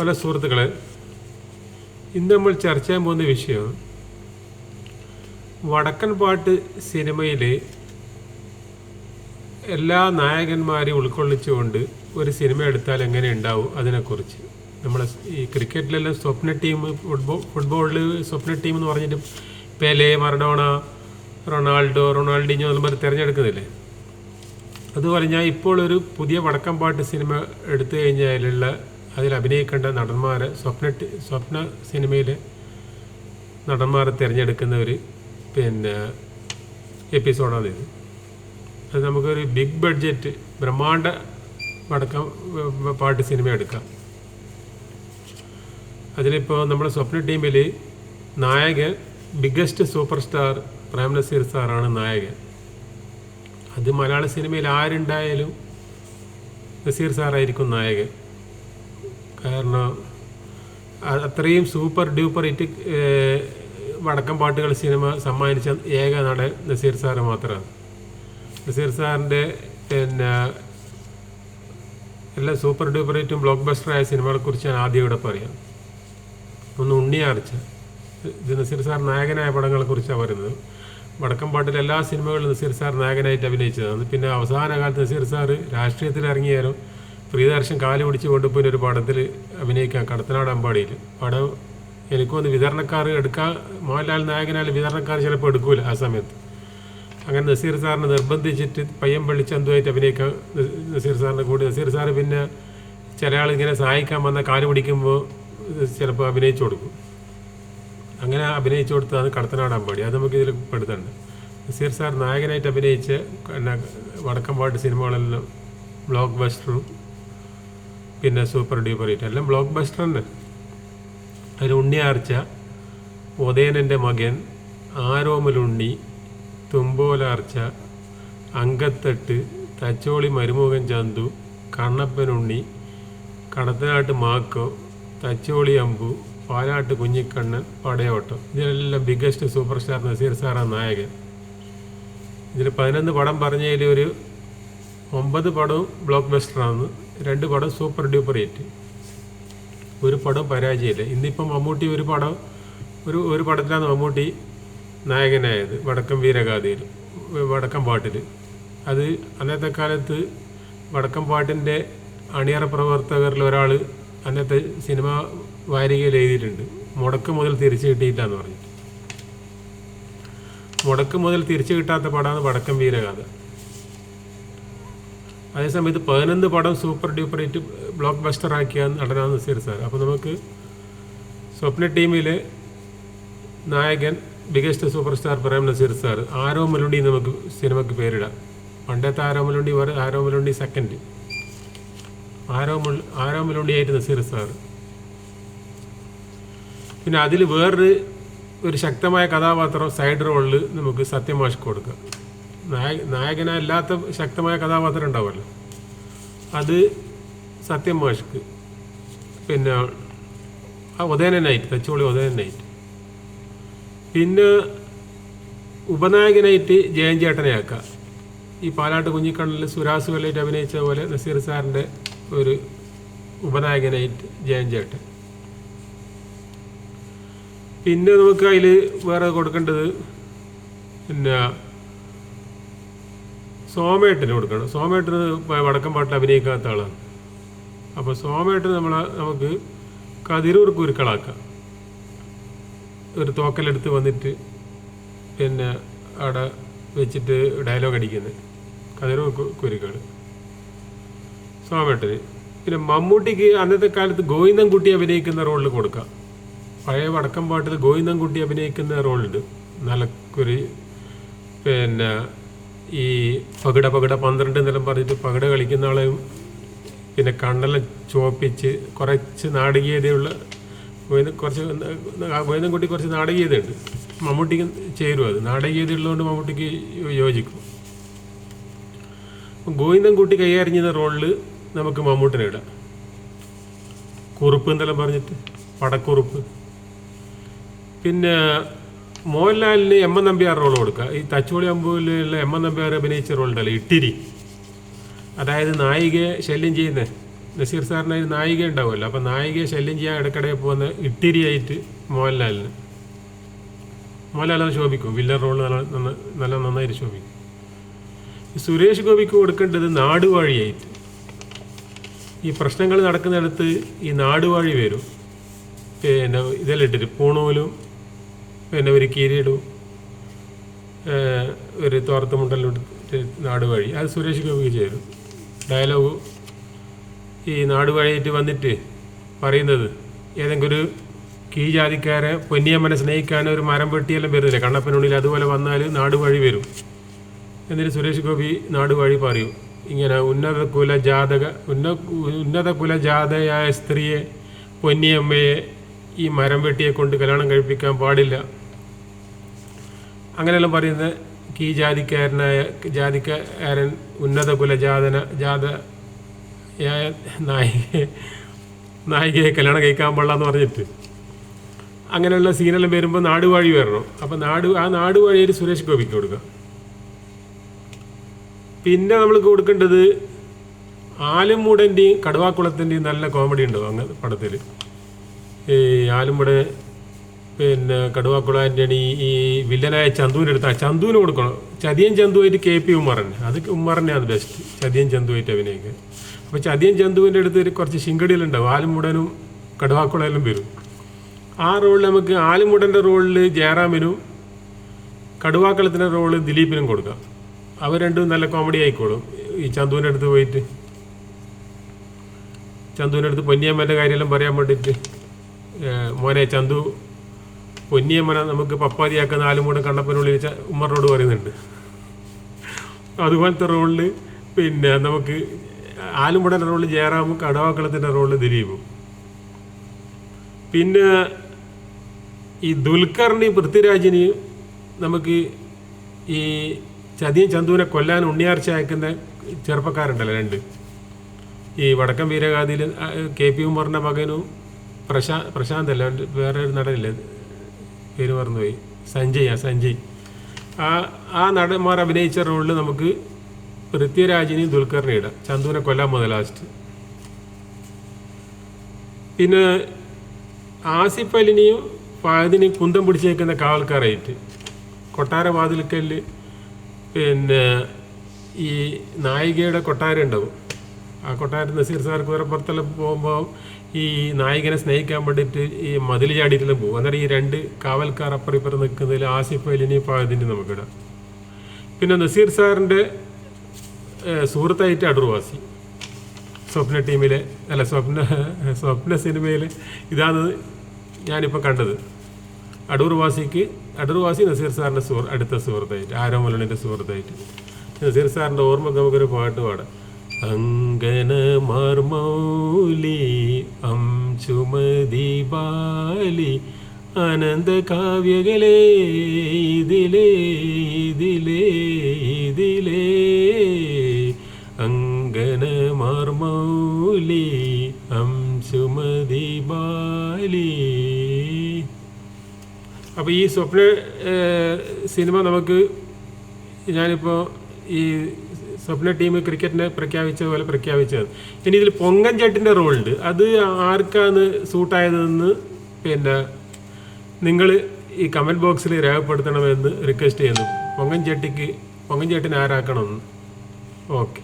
പല സുഹൃത്തുക്കളെ ഇന്ന് നമ്മൾ ചർച്ച ചെയ്യാൻ പോകുന്ന വിഷയം വടക്കൻ പാട്ട് സിനിമയിലെ എല്ലാ നായകന്മാരെയും ഉൾക്കൊള്ളിച്ചുകൊണ്ട് ഒരു സിനിമ എടുത്താൽ എങ്ങനെ ഉണ്ടാവും അതിനെക്കുറിച്ച്. നമ്മളെ ഈ ക്രിക്കറ്റിലെല്ലാം സ്വപ്ന ടീം ഫുട്ബോൾ ഫുട്ബോളിൽ സ്വപ്ന ടീം എന്ന് പറഞ്ഞിട്ട് പെലെ മറഡോണ റൊണാൾഡോ റൊണാൾഡിനോ എന്നും പറഞ്ഞ് തിരഞ്ഞെടുക്കുന്നില്ലേ? അതുപോലെ ഞാൻ ഇപ്പോൾ ഒരു പുതിയ വടക്കം പാട്ട് സിനിമ എടുത്തു കഴിഞ്ഞാലുള്ള അതിൽ അഭിനയിക്കേണ്ട നടന്മാരെ സ്വപ്ന സ്വപ്ന സിനിമയിലെ നടന്മാരെ തിരഞ്ഞെടുക്കുന്ന ഒരു പിന്നെ എപ്പിസോഡാണിത് അത് നമുക്കൊരു ബിഗ് ബഡ്ജറ്റ് ബ്രഹ്മാണ്ട വടക്കം പാട്ട് സിനിമ എടുക്കാം. അതിലിപ്പോൾ നമ്മുടെ സ്വപ്ന ടീമിൽ നായകൻ biggest super star Prem Nazir സാറാണ് നായകൻ. അത് മലയാള സിനിമയിൽ ആരുണ്ടായാലും നസീർ സാറായിരിക്കും നായകൻ. കാരണം അത്രയും സൂപ്പർ ഡ്യൂപ്പർ ഇറ്റ് വടക്കം പാട്ടുകൾ സിനിമ സമ്മാനിച്ച ഏക നടൻ നസീർ സാറ് മാത്രമാണ്. നസീർ സാറിന്റെ പിന്നെ എല്ലാ സൂപ്പർ ഡ്യൂപ്പർ ഹിറ്റും ബ്ലോക്ക് ബസ്റ്ററായ സിനിമകളെ കുറിച്ച് ഞാൻ ആദ്യം ഇവിടെ പറയാം. ഒന്ന് ഉണ്ണിയാർച്ച. ഇത് നസീർ സാർ നായകനായ പടങ്ങളെ കുറിച്ചാണ് പറയുന്നത്. വടക്കം പാട്ടിലെ എല്ലാ സിനിമകളിലും നസീർ സാർ നായകനായിട്ട് അഭിനയിച്ചതാണ്. പിന്നെ അവസാന കാലത്ത് നസീർ സാർ രാഷ്ട്രീയത്തിൽ ഇറങ്ങിയാലും പ്രിയദർശൻ കാൽ പിടിച്ച് കൊണ്ടുപോയി ഒരു പടത്തിൽ അഭിനയിക്കാം കടത്തനാട് അമ്പാടിയിൽ. പടം എനിക്ക് വന്ന് വിതരണക്കാർ എടുക്കാൻ മോഹൻലാൽ നായകനാൽ വിതരണക്കാർ ചിലപ്പോൾ എടുക്കൂല ആ സമയത്ത്. അങ്ങനെ നസീർ സാറിനെ നിർബന്ധിച്ചിട്ട് പയ്യൻ പള്ളിച്ചന്തുമായിട്ട് അഭിനയിക്കാൻ നസീർ സാറിന്റെ കൂടി. നസീർ സാർ പിന്നെ ചില ആളിങ്ങനെ സഹായിക്കാൻ വന്ന കാൽ പിടിക്കുമ്പോൾ ചിലപ്പോൾ അഭിനയിച്ചു കൊടുക്കും. അങ്ങനെ അഭിനയിച്ചു കൊടുത്തതാണ് കടത്തനാട് അമ്പാടി. അത് നമുക്ക് ഇതിൽ പെടുത്തുന്നുണ്ട് നസീർ സാർ നായകനായിട്ട് അഭിനയിച്ച എന്നാ വടക്കം പാട്ട് സിനിമകളെല്ലാം ബ്ലോക്ക് ബസ്റ്ററും പിന്നെ സൂപ്പർ ഡ്യൂപ്പർ ഹിറ്റ് എല്ലാം ബ്ലോക്ക് ബസ്റ്റർ തന്നെ അതിൽ ഉണ്ണിയാർച്ച ഉദയനന്റെ മകൻ ആരോമലുണ്ണി തുമ്പോലാർച്ച അങ്കത്തട്ട് തച്ചോളി മരുമുഖൻ ചന്തു കണ്ണപ്പനുണ്ണി കടത്തനാട്ട് മാക്കോ തച്ചോളി അമ്പു പാലാട്ട് കുഞ്ഞിക്കണ്ണൻ പടയോട്ടം. ഇതിലെല്ലാം ബിഗ്ഗസ്റ്റ് സൂപ്പർ സ്റ്റാർ നസീർ സാറാണ് നായകൻ. ഇതിൽ പതിനൊന്ന് പടം പറഞ്ഞതിൽ ഒരു ഒമ്പത് പടവും ബ്ലോക്ക് ബസ്റ്ററാണ് രണ്ട് പടം സൂപ്പർ ഡ്യൂപ്പർ ഹിറ്റ് ഒരു പടം പരാജയമില്ല. ഇന്നിപ്പം മമ്മൂട്ടി ഒരു പടം ഒരു ഒരു പടത്തിലാണ് മമ്മൂട്ടി നായകനായത്. വടക്കം വീരഗാഥയിൽ വടക്കം പാട്ടിൽ. അത് അന്നത്തെ കാലത്ത് വടക്കം പാട്ടിന്റെ അണിയറ പ്രവർത്തകരിൽ ഒരാൾ അന്നത്തെ സിനിമ വാരികയിൽ എഴുതിയിട്ടുണ്ട്. മുടക്ക് മുതൽ തിരിച്ചു കിട്ടിയില്ല എന്ന് പറഞ്ഞിട്ട് മുടക്ക് മുതൽ തിരിച്ചു കിട്ടാത്ത പടമാണ് വടക്കം വീരഗാഥ. അതേസമയത്ത് പതിനൊന്ന് പടം super duper hit blockbuster ആക്കിയ നടനാണ് നസീർ സാർ അപ്പോൾ നമുക്ക് സ്വപ്ന ടീമിലെ നായകൻ biggest super star Prem Nazir sir ആരോ മലുണ്ടി നമുക്ക് സിനിമയ്ക്ക് പേരിടാം. പണ്ടത്തെ ആരോ മലുണ്ടി വേറെ ആരോ മലുണ്ടി സെക്കൻഡ് ആരോ ആരോ മലുണ്ടി ആയിട്ട് നസീർ സാർ പിന്നെ അതിൽ വേറൊരു ഒരു ശക്തമായ കഥാപാത്രം സൈഡ് റോളിൽ നമുക്ക് സത്യമാഷ് കൊടുക്കാം. നായ നായകനല്ലാത്ത ശക്തമായ കഥാപാത്രം ഉണ്ടാവുമല്ലോ. അത് സത്യം മാഷ്ക്ക്. പിന്നെ ആ ഉദയനനായിട്ട് തച്ചോളി ഉദയനനായിട്ട് പിന്നെ ഉപനായകനായിട്ട് ജയൻ ചേട്ടനെ ആക്കാം. ഈ പാലാട്ട് കുഞ്ഞിക്കണ്ണിൽ സുരാസ് വെള്ളയിട്ട് അഭിനയിച്ച പോലെ നസീർ സാറിന്റെ ഒരു ഉപനായകനായിട്ട് ജയൻ ചേട്ടൻ പിന്നെ നമുക്ക് അതിൽ വേറെ കൊടുക്കേണ്ടത് പിന്നെ സോമേട്ടന് കൊടുക്കണം. സോമേട്ടന് വടക്കം പാട്ടിൽ അഭിനയിക്കാത്ത ആളാണ് അപ്പോൾ സോമേട്ടന് നമ്മൾ നമുക്ക് കതിരൂർ കുരുക്കളാക്കാം ഒരു തോക്കലെടുത്ത് വന്നിട്ട് പിന്നെ അവിടെ വെച്ചിട്ട് ഡയലോഗ് അടിക്കുന്നത് കതിരൂർ കുരുക്കൾ സോമേട്ടന്. പിന്നെ മമ്മൂട്ടിക്ക് അന്നത്തെ കാലത്ത് ഗോവിന്ദൻകുട്ടി അഭിനയിക്കുന്ന റോളിൽ കൊടുക്കാം. പഴയ വടക്കം പാട്ടിൽ ഗോവിന്ദൻകുട്ടി അഭിനയിക്കുന്ന റോളുണ്ട് നലക്കുരി പിന്നെ ഈ പകിട പകിട പന്ത്രണ്ട് എന്നെല്ലാം പറഞ്ഞിട്ട് പകിട കളിക്കുന്ന ആളെയും പിന്നെ കണ്ണെല്ലാം ചോപ്പിച്ച് കുറച്ച് നാടകീയതയുള്ള കുറച്ച് വൈദ്യം കൂട്ടി കുറച്ച് നാടകീയതയുണ്ട്. മമ്മൂട്ടിക്ക് ചേരും അത്. നാടകീയതയുള്ളതുകൊണ്ട് മമ്മൂട്ടിക്ക് യോജിക്കും. ഗോവിന്ദം കൂട്ടി കൈകാര്യം റോളിൽ നമുക്ക് മമ്മൂട്ടിനെ ഇടാം. കുറുപ്പ് എന്നെല്ലാം പറഞ്ഞിട്ട് പടക്കുറുപ്പ്. പിന്നെ മോഹൻലാലിന് എം എൻ നമ്പ്യാർ റോൾ കൊടുക്കുക. ഈ തച്ചുപൊളി അമ്പൂരിലുള്ള എം എൻ നമ്പ്യാർ അഭിനയിച്ച റോൾ ഉണ്ടല്ലോ ഇട്ടിരി. അതായത് നായികയെ ശല്യം ചെയ്യുന്നത് നസീർ സാറിന് ഒരു നായിക ഉണ്ടാവുമല്ലോ. അപ്പം നായികയെ ശല്യം ചെയ്യാൻ ഇടയ്ക്കിടെ പോകുന്ന ഇട്ടിരിയായിട്ട് മോഹൻലാലിന്. മോഹൻലാൽ അത് ശോഭിക്കും. വില്ലർ റോൾ നല്ല നല്ല നന്നായിട്ട് ശോഭിക്കും. സുരേഷ് ഗോപിക്ക് കൊടുക്കേണ്ടത് നാടുവാഴിയായിട്ട്. ഈ പ്രശ്നങ്ങൾ നടക്കുന്നിടത്ത് ഈ നാടുവാഴി വരും. പിന്നെ ഇതെല്ലാം ഇട്ടിട്ട് പൂണൂലും പിന്നെ ഒരു ഏഹ്, ഒരു തോർത്തുമുണ്ടെല്ലാം നാട് വഴി. അത് സുരേഷ് ഗോപിക്ക് ചേരും ഡയലോഗ് ഈ നാട് വഴിയിട്ട് വന്നിട്ട് പറയുന്നത് ഏതെങ്കിലും ഒരു കീഴ്ജാതിക്കാരെ പൊന്നിയമ്മനെ സ്നേഹിക്കാൻ ഒരു മരം വെട്ടിയെല്ലാം വരുന്നില്ല? കണ്ണപ്പനുള്ളിൽ അതുപോലെ വന്നാൽ നാട് വഴി വരും. എന്നിട്ട് സുരേഷ് ഗോപി നാട് വഴി പറയും. ഇങ്ങനെ ഉന്നത കുല ജാതക ഉന്ന ഉന്നത കുല ജാതയായ സ്ത്രീയെ പൊന്നിയമ്മയെ ഈ മരം വെട്ടിയെ കൊണ്ട് കല്യാണം കഴിപ്പിക്കാൻ പാടില്ല. അങ്ങനെയെല്ലാം പറയുന്നത് കീ ജാതിക്കാരനായ ജാതിക്കാരൻ ഉന്നത കുലജാതന ജാതന നായിക നായികയെ കല്യാണം കഴിക്കാൻ പാടില്ലെന്ന് പറഞ്ഞിട്ട്. അങ്ങനെയുള്ള സീനെല്ലാം വരുമ്പോൾ നാടുവാഴി വരണം. അപ്പം നാട് ആ നാടുവാഴിയിൽ സുരേഷ് ഗോപിക്ക് കൊടുക്കുക പിന്നെ നമ്മൾ കൊടുക്കേണ്ടത് ആലുംമൂടന്റെയും കടുവാക്കുളത്തിന്റെയും നല്ല കോമഡി ഉണ്ടാവും അങ്ങ് പടത്തിൽ ഈ ആലുംമൂട് പിന്നെ കടുവാക്കുളാന്റെ ഈ ഈ വില്ലനായ ചന്തുവിന്റെ അടുത്ത് ആ ചന്തുവിന് കൊടുക്കണം. ചതിയൻ ചന്തുവായിട്ട് കെ പി ഉമ്മറൻ അത് ഉമ്മറിനെയാണ് ബെസ്റ്റ് ചതിയൻ ചന്തുവായിട്ട് അഭിനയിക്കുക അപ്പോൾ ചതിയൻ ചന്തുവിന്റെ അടുത്ത് ഒരു കുറച്ച് ശിങ്കടിയിലുണ്ടാവും ആലുമുടനും കടുവാക്കുളയിലും വരും. ആ റോളിൽ നമുക്ക് ആലുമുടന്റെ റോളിൽ ജയറാമിനും കടുവാക്കളത്തിന്റെ റോൾ ദിലീപിനും കൊടുക്കാം. അവർ രണ്ടും നല്ല കോമഡി ആയിക്കോളും. ഈ ചന്തുവിന്റെ അടുത്ത് പോയിട്ട്. ചന്തുവിന്റെ അടുത്ത് പൊന്നിയമ്മന്റെ കാര്യമെല്ലാം പറയാൻ വേണ്ടിയിട്ട് മോനെ ചന്തു പൊന്നിയമ്മനെ നമുക്ക് പപ്പാതിയാക്കുന്ന ആലുമൂടൻ കണ്ണപ്പനുള്ളിൽ ച- ഉമ്മറിനോട് പറയുന്നുണ്ട്. അതുപോലത്തെ റോളിൽ പിന്നെ നമുക്ക് ആലുമുടന്റെ റോളിൽ ജയറാമും കടവാക്കളത്തിന്റെ റോളിൽ ദിലീപും. പിന്നെ ഈ ദുൽഖറിനെയും പൃഥ്വിരാജിനെയും നമുക്ക് ഈ ചതിയും ചന്തുവിനെ കൊല്ലാൻ ഉണ്ണിയാർച്ച അയക്കുന്ന ചെറുപ്പക്കാരുണ്ടല്ലോ രണ്ട്. ഈ വടക്കം വീരഗാതിയിൽ കെ പി ഉമറിന്റെ മകനും പ്രശാ പ്രശാന്ത് അല്ല വേറെ ഒരു നടനില്ലേ? പേര് മറന്നുപോയി. സഞ്ജയ് ആ സഞ്ജയ്. ആ ആ നടന്മാർ അഭിനയിച്ച റോളിൽ നമുക്ക് പൃഥ്വിരാജിനെയും ദുൽഖറിനെ ഇടാം. ചന്തുവിനെ കൊല്ലാൻ മുതൽ ലാസ്റ്റ്. പിന്നെ ആസിഫ് അലിനെയും ഫഹദിനെയും കുന്തം പിടിച്ചേക്കുന്ന കാവൽക്കാരായിട്ട്. കൊട്ടാര വാതിൽക്കൽ പിന്നെ ഈ നായികയുടെ കൊട്ടാരം ഉണ്ടാവും. ആ കൊട്ടാരം നസീർ സാർക്ക് വേറെ പുറത്തെല്ലാം പോകുമ്പോൾ ഈ നായകനെ സ്നേഹിക്കാൻ വേണ്ടിയിട്ട് ഈ മതിൽ ചാടിയിട്ടെല്ലാം. പോകും അന്നേരം ഈ രണ്ട് കാവൽക്കാർ അപ്പുറം ഇപ്പുറം നിൽക്കുന്നതിൽ ആസിഫ് അലിനെയും ഫഹദിനെയും നമുക്കിടാം. പിന്നെ നസീർ സാറിന്റെ സുഹൃത്തായിട്ട് അടൂർവാസി സ്വപ്ന ടീമിലെ അല്ല സ്വപ്ന സ്വപ്ന സിനിമയിലെ ഇതാണ് ഞാനിപ്പോൾ കണ്ടത്. അടൂർവാസിക്ക് അടൂർവാസി അടൂർ വാസി നസീർ സാറിന്റെ സുഹൃ അടുത്ത സുഹൃത്തായിട്ട് ആരോമലിന്റെ സുഹൃത്തായിട്ട്. നസീർ സാറിന്റെ ഓർമ്മ നമുക്കൊരു പാട്ട് പാടാം. അങ്കന മർമൗലി അം ചുമതി ബാലി അനന്ത കാവ്യകളെ ഇതിലേ ഇതിലേ ഇതിലേ. അങ്കന അം ചുമതി ബാലി. അപ്പോൾ ഈ സ്വപ്ന സിനിമ നമുക്ക് ഞാനിപ്പോൾ ഈ സ്വപ്ന ടീം ക്രിക്കറ്റിനെ പ്രഖ്യാപിച്ചതുപോലെ പ്രഖ്യാപിച്ചത്. ഇനി ഇതിൽ പൊങ്കൻ ചേട്ടിന്റെ റോളുണ്ട്. അത് ആർക്കാണ് സൂട്ടായതെന്ന് പിന്നെ നിങ്ങൾ ഈ കമന്റ് ബോക്സിൽ രേഖപ്പെടുത്തണമെന്ന് റിക്വസ്റ്റ് ചെയ്യുന്നു. പൊങ്കൻ ചേട്ടിക്ക് പൊങ്കൻ ചേട്ടിനെ ആരാക്കണമെന്ന്? ഓക്കെ